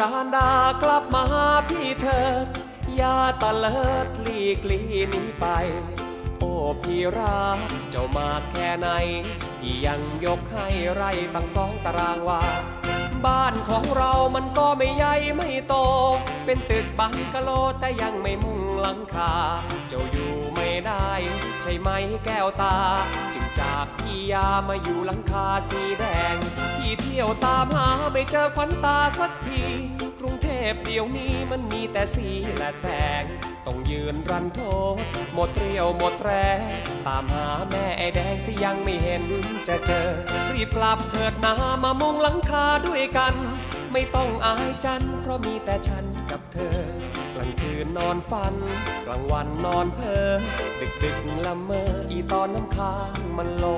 การดากลับมาหาพี่เถิดอย่าตะเลิดหลีกลีนี้ไป โอ้พี่รักเจ้ามากแค่ไหนพี่ยังยกให้ไรตั้งสองตารางวาบ้านของเรามันก็ไม่ใหญ่ไม่โต เป็นตึกบังกะโลแต่ยังไม่มุงหลังคา เจ้าอยู่ไม่ได้ ใช่ไหมแก้วตา จากพี่ยามาอยู่หลังคาสีแดง พี่เที่ยวตามหาไม่เจอขวัญตาสักที กรุงเทพเดี๋ยวนี้มันมีแต่สีและแสง ต้องยืนรันโทษ หมดเรี่ยวหมดแรงตามหาแม่ไอแดงที่ยังไม่เห็นจะเจอ รีบกลับเถิดนามามุงหลังคาด้วยกัน ไม่ต้องอายจันเพราะมีแต่ฉันกับเธอ กลางคืนนอนฝัน กลางวันนอนเพ้อดึกดึกละเมอ มันลง